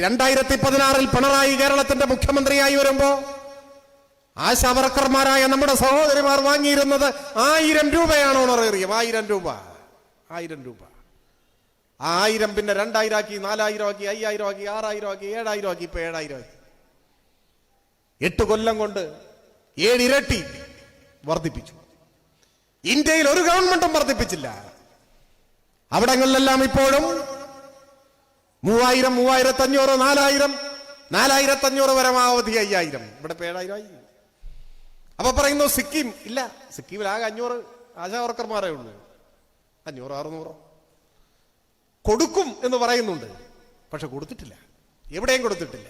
രണ്ടായിരത്തി പതിനാറിൽ പിണറായി കേരളത്തിന്റെ മുഖ്യമന്ത്രിയായി വരുമ്പോ ആശാവർക്കർമാരായ നമ്മുടെ സഹോദരിമാർ വാങ്ങിയിരുന്നത് ആയിരം രൂപയാണ് ഓണറേറിയം ആയിരം രൂപ. ആയിരം രൂപ. ആയിരം പിന്നെ രണ്ടായിരം ആക്കി നാലായിരം ആക്കി അയ്യായിരം ആക്കി ആറായിരം ആക്കി ഏഴായിരം ആക്കി ഇപ്പൊ ഏഴായിരം ആക്കി എട്ട് കൊല്ലം കൊണ്ട് ഏഴിരട്ടി വർദ്ധിപ്പിച്ചു. ഇന്ത്യയിൽ ഒരു ഗവൺമെന്റും വർദ്ധിപ്പിച്ചില്ല. അവിടങ്ങളിലെല്ലാം ഇപ്പോഴും മൂവായിരം മൂവായിരത്തി അഞ്ഞൂറ് നാലായിരം. നാലായിരത്തി അഞ്ഞൂറ് പരമാവധി അയ്യായിരം. ഇവിടെ ഏഴായിരമായി. അപ്പൊ പറയുന്നു സിക്കിം ഇല്ല സിക്കിമിൽ ആകെ അഞ്ഞൂറ് ആശാവർക്കർമാരേ ഉള്ളൂ. അഞ്ഞൂറ് അറുന്നൂറോ. കൊടുക്കും എന്ന് പറയുന്നുണ്ട്. പക്ഷെ കൊടുത്തിട്ടില്ല. എവിടെയും കൊടുത്തിട്ടില്ല.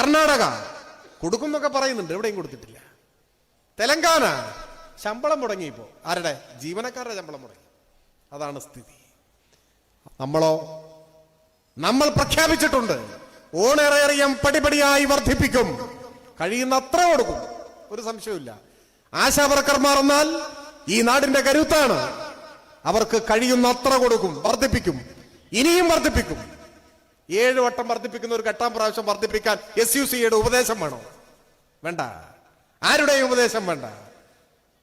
കർണാടക കൊടുക്കും എന്നൊക്കെ പറയുന്നുണ്ട്. എവിടെയും കൊടുത്തിട്ടില്ല. തെലങ്കാന ശമ്പളം മുടങ്ങി മുടങ്ങിയപ്പോ ആരുടെ? ജീവനക്കാരുടെ ശമ്പളം മുടങ്ങി. അതാണ് സ്ഥിതി. നമ്മളോ നമ്മൾ പ്രഖ്യാപിച്ചിട്ടുണ്ട്. ഓണറേറിയം പടിപടിയായി വർദ്ധിപ്പിക്കും. കഴിയുന്ന അത്ര കൊടുക്കും. ഒരു സംശയമില്ല ആശാവർക്കർമാർ എന്നാൽ ഈ നാടിന്റെ കരുത്താണ്. അവർക്ക് കഴിയുന്ന അത്ര കൊടുക്കും വർദ്ധിപ്പിക്കും. ഇനിയും വർദ്ധിപ്പിക്കും. ഏഴ് വട്ടം വർദ്ധിപ്പിക്കുന്ന ഒരു എട്ടാം പ്രാവശ്യം വർദ്ധിപ്പിക്കാൻ എസ് യു സിയുടെ ഉപദേശം വേണോ? വേണ്ട. ആരുടെയും ഉപദേശം വേണ്ട.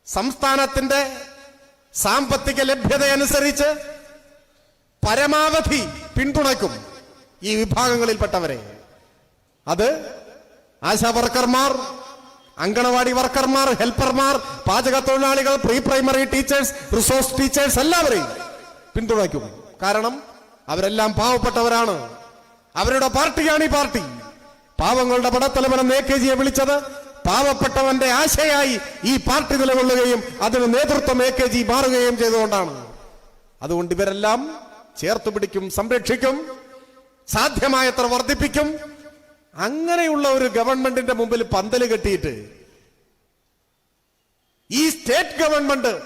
സംസ്ഥാനത്തിന്റെ സാമ്പത്തിക ലഭ്യതയനുസരിച്ച് പരമാവധി പിന്തുണയ്ക്കും. ഈ വിഭാഗങ്ങളിൽപ്പെട്ടവരെ. അത് ആശാ വർക്കർമാർ അങ്കണവാടി വർക്കർമാർ ഹെൽപ്പർമാർ പാചക തൊഴിലാളികൾ pre primary teachers resource teachers എല്ലാവരെയും പിന്തുണയ്ക്കും കാരണം അവരെല്ലാം പാവപ്പെട്ടവരാണ്. അവരുടെ പാർട്ടിയാണ് ഈ പാർട്ടി. പാവങ്ങളുടെ പടത്തലവനെന്ന് എ കെ ജിയെ വിളിച്ചത് പാവപ്പെട്ടവന്റെ ആശയായി ഈ പാർട്ടി നിലകൊള്ളുകയും അതിന് നേതൃത്വം എ കെ ജി മാറുകയും ചെയ്തുകൊണ്ടാണ്. അതുകൊണ്ട് ഇവരെല്ലാം ചേർത്ത് പിടിക്കും സംരക്ഷിക്കും. സാധ്യമായത്ര വർദ്ധിപ്പിക്കും. അങ്ങനെയുള്ള ഒരു ഗവൺമെന്റിന്റെ മുമ്പിൽ പന്തൽ കെട്ടിയിട്ട് ഈ സ്റ്റേറ്റ് ഗവൺമെന്റ്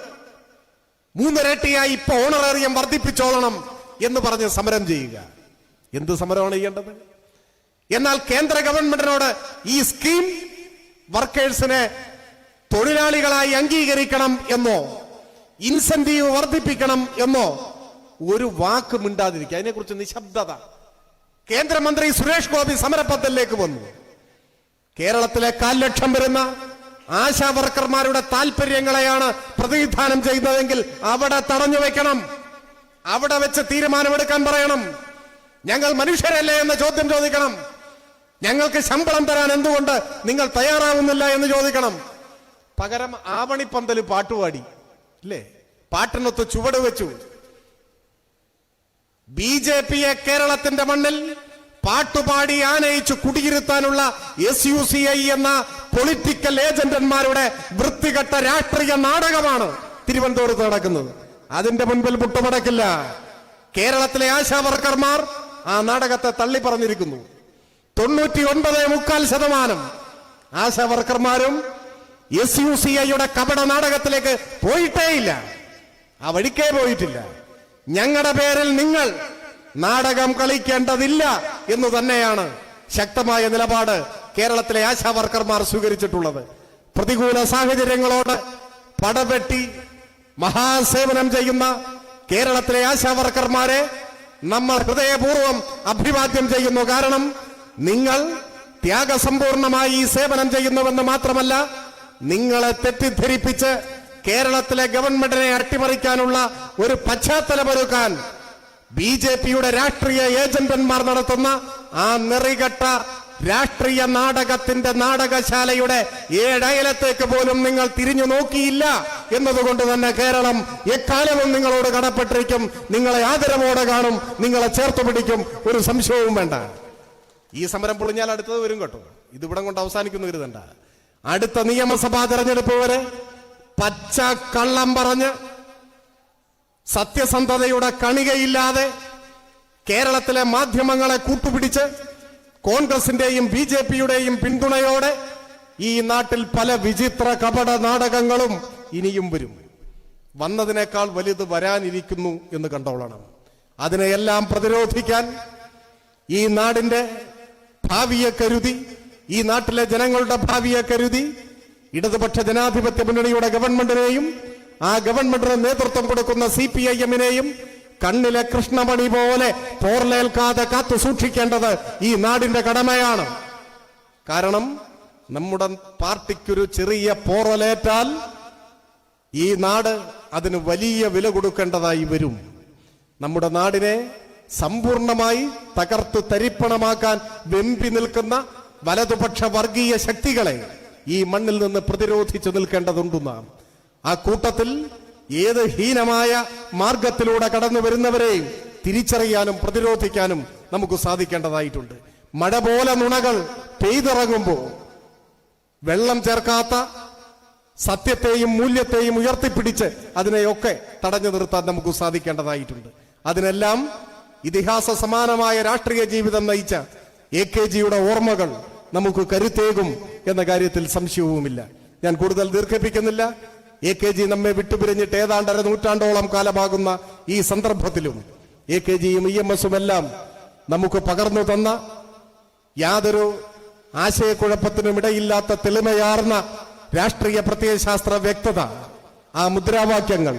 മൂന്നിരട്ടിയായി ഇപ്പൊ ഓണറേറിയം വർദ്ധിപ്പിച്ചോളണം എന്ന് പറഞ്ഞ് സമരം ചെയ്യുക. എന്ത് സമരമാണ് ചെയ്യേണ്ടത്? എന്നാൽ കേന്ദ്ര ഗവൺമെന്റിനോട് ഈ സ്കീം വർക്കേഴ്സിനെ തൊഴിലാളികളായി അംഗീകരിക്കണം എന്നോ ഇൻസെന്റീവ് വർദ്ധിപ്പിക്കണം എന്നോ ഒരു വാക്ക് മിണ്ടാതിരിക്കുക. അതിനെക്കുറിച്ച് നിശബ്ദത. കേന്ദ്രമന്ത്രി സുരേഷ് ഗോപി സമരപഥത്തിലേക്ക് വന്നു. കേരളത്തിലെ കാൽ ലക്ഷം വരുന്ന ആശാ വർക്കർമാരുടെ താല്പര്യങ്ങളെയാണ് പ്രതിനിധാനം ചെയ്തതെങ്കിൽ അവിടെ തടഞ്ഞു വെക്കണം അവിടെ വെച്ച് തീരുമാനമെടുക്കാൻ പറയണം. ഞങ്ങൾ മനുഷ്യരല്ലേ എന്ന ചോദ്യം ചോദിക്കണം. ഞങ്ങൾക്ക് ശമ്പളം തരാൻ എന്തുകൊണ്ട് നിങ്ങൾ തയ്യാറാവുന്നില്ല എന്ന് ചോദിക്കണം. പകരം ആവണിപ്പന്തൽ പാട്ടുപാടി. അല്ലേ പാട്ടിനൊത്ത് ചുവട് വെച്ചു. ബി ജെ പിയെ കേരളത്തിന്റെ മണ്ണിൽ പാട്ടുപാടി ആനയിച്ച് കുടിയിരുത്താനുള്ള എസ് യു സി ഐ എന്ന പൊളിറ്റിക്കൽ ഏജന്റന്മാരുടെ വൃത്തികെട്ട രാഷ്ട്രീയ നാടകമാണ് തിരുവനന്തപുരത്ത് നടക്കുന്നത്. അതിന്റെ മുൻപിൽ മുട്ടുമടക്കില്ല. കേരളത്തിലെ ആശാവർക്കർമാർ ആ നാടകത്തെ തള്ളി പറഞ്ഞിരിക്കുന്നു തൊണ്ണൂറ്റി ഒൻപത് മുക്കാൽ ശതമാനം ആശാവർക്കർമാരും എസ് യു സി ഐയുടെ കപട നാടകത്തിലേക്ക് പോയിട്ടേയില്ല. ആ വഴിക്കേ പോയിട്ടില്ല. ഞങ്ങളുടെ പേരിൽ നിങ്ങൾ നാടകം കളിക്കേണ്ടതില്ല എന്ന് തന്നെയാണ് ശക്തമായ നിലപാട് കേരളത്തിലെ ആശാ വർക്കർമാർ സ്വീകരിച്ചിട്ടുള്ളത്. പ്രതികൂല സാഹചര്യങ്ങളോട് പടപെട്ടി മഹാസേവനം ചെയ്യുന്ന കേരളത്തിലെ ആശാ വർക്കർമാരെ നമ്മൾ ഹൃദയപൂർവം അഭിവാദ്യം ചെയ്യുന്നു. കാരണം നിങ്ങൾ ത്യാഗസമ്പൂർണമായി സേവനം ചെയ്യുന്നുവെന്ന് മാത്രമല്ല നിങ്ങളെ തെറ്റിദ്ധരിപ്പിച്ച് കേരളത്തിലെ ഗവൺമെന്റിനെ അട്ടിമറിക്കാനുള്ള ഒരു പശ്ചാത്തലമൊരുക്കാൻ ബി ജെ പിയുടെ രാഷ്ട്രീയ ഏജന്റന്മാർ നടത്തുന്ന ആ നിറികെട്ട രാഷ്ട്രീയ നാടകത്തിന്റെ നാടകശാലയുടെ ഏഴയലത്തേക്ക് പോലും നിങ്ങൾ തിരിഞ്ഞു നോക്കിയില്ല എന്നതുകൊണ്ട് തന്നെ കേരളം എക്കാലവും നിങ്ങളോട് കടപ്പെട്ടിരിക്കും നിങ്ങളെ ആദരവോടെ കാണും നിങ്ങളെ ചേർത്ത് പിടിക്കും. ഒരു സംശയവും വേണ്ട. ഈ സമരം പൊളിഞ്ഞാൽ അടുത്തത് വരും കേട്ടോ. ഇതിവിടം കൊണ്ട് അവസാനിക്കുന്നു കരുതണ്ട. അടുത്ത നിയമസഭാ തെരഞ്ഞെടുപ്പ് വരെ പച്ച കള്ളം പറഞ്ഞ് സത്യസന്ധതയുടെ കണികയില്ലാതെ കേരളത്തിലെ മാധ്യമങ്ങളെ കൂട്ടുപിടിച്ച് കോൺഗ്രസിന്റെയും ബി ജെ പിയുടെയും പിന്തുണയോടെ ഈ നാട്ടിൽ പല വിചിത്ര കപട നാടകങ്ങളും ഇനിയും വരും. വന്നതിനേക്കാൾ വലുത് വരാനിരിക്കുന്നു എന്ന് കണ്ടോളണം അതിനെയെല്ലാം പ്രതിരോധിക്കാൻ ഈ നാടിന്റെ ഭാവിയെ കരുതി ഈ നാട്ടിലെ ജനങ്ങളുടെ ഭാവിയെ കരുതി ഇടതുപക്ഷ ജനാധിപത്യ മുന്നണിയുടെ ഗവൺമെന്റിനെയും ആ ഗവൺമെന്റിന് നേതൃത്വം കൊടുക്കുന്ന സി പി ഐ എമ്മിനെയും കണ്ണിലെ കൃഷ്ണമണി പോലെ പോർലേൽക്കാതെ കാത്തു സൂക്ഷിക്കേണ്ടത് ഈ നാടിന്റെ കടമയാണ്. കാരണം നമ്മുടെ പാർട്ടിക്കൊരു ചെറിയ പോറലേറ്റാൽ ഈ നാട് അതിന് വലിയ വില കൊടുക്കേണ്ടതായി വരും. നമ്മുടെ നാടിനെ സമ്പൂർണമായി തകർത്ത് തരിപ്പണമാക്കാൻ വെമ്പി നിൽക്കുന്ന വലതുപക്ഷ വർഗീയ ശക്തികളെ ഈ മണ്ണിൽ നിന്ന് പ്രതിരോധിച്ചു നിൽക്കേണ്ടതുണ്ട് നാം. ആ കൂട്ടത്തിൽ ഏത് ഹീനമായ മാർഗത്തിലൂടെ കടന്നു വരുന്നവരെയും തിരിച്ചറിയാനും പ്രതിരോധിക്കാനും നമുക്ക് സാധിക്കേണ്ടതായിട്ടുണ്ട്. മഴ പോലെ നുണകൾ പെയ്തിറങ്ങുമ്പോൾ വെള്ളം ചേർക്കാത്ത സത്യത്തെയും മൂല്യത്തെയും ഉയർത്തിപ്പിടിച്ച് അതിനെയൊക്കെ തടഞ്ഞു നിർത്താൻ നമുക്ക് സാധിക്കേണ്ടതായിട്ടുണ്ട്. അതിനെല്ലാം ഇതിഹാസ സമാനമായ രാഷ്ട്രീയ ജീവിതം നയിച്ച എ കെ ജിയുടെ ഓർമ്മകൾ നമുക്ക് കരുത്തേകും എന്ന കാര്യത്തിൽ സംശയവുമില്ല. ഞാൻ കൂടുതൽ ദീർഘിപ്പിക്കുന്നില്ല. എ കെ ജി നമ്മെ വിട്ടുപിരിഞ്ഞിട്ട് ഏതാണ്ടര നൂറ്റാണ്ടോളം കാലമാകുന്ന ഈ സന്ദർഭത്തിലും എ കെ ജിയും ഇ എം എസും എല്ലാം നമുക്ക് പകർന്നു തന്ന യാതൊരു ആശയക്കുഴപ്പത്തിനും ഇടയില്ലാത്ത തെളിമയാർന്ന രാഷ്ട്രീയ പ്രത്യയശാസ്ത്ര വ്യക്തത ആ മുദ്രാവാക്യങ്ങൾ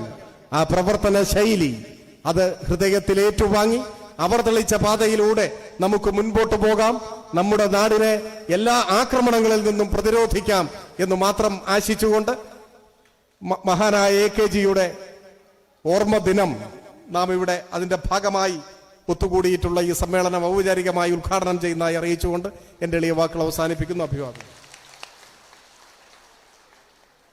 ആ പ്രവർത്തന ശൈലി അത് ഹൃദയത്തിൽ ഏറ്റുവാങ്ങി അവർ തെളിച്ച പാതയിലൂടെ നമുക്ക് മുൻപോട്ട് പോകാം. നമ്മുടെ നാടിനെ എല്ലാ ആക്രമണങ്ങളിൽ നിന്നും പ്രതിരോധിക്കാം എന്ന് മാത്രം ആശിച്ചുകൊണ്ട് മഹാനായ എ കെ ജിയുടെ ഓർമ്മ ദിനം നാം ഇവിടെ അതിന്റെ ഭാഗമായി ഒത്തുകൂടിയിട്ടുള്ള ഈ സമ്മേളനം ഔപചാരികമായി ഉദ്ഘാടനം ചെയ്യുന്നതായി അറിയിച്ചുകൊണ്ട് എന്റെ എളിയ വാക്കുകൾ അവസാനിപ്പിക്കുന്നു. അഭിവാദം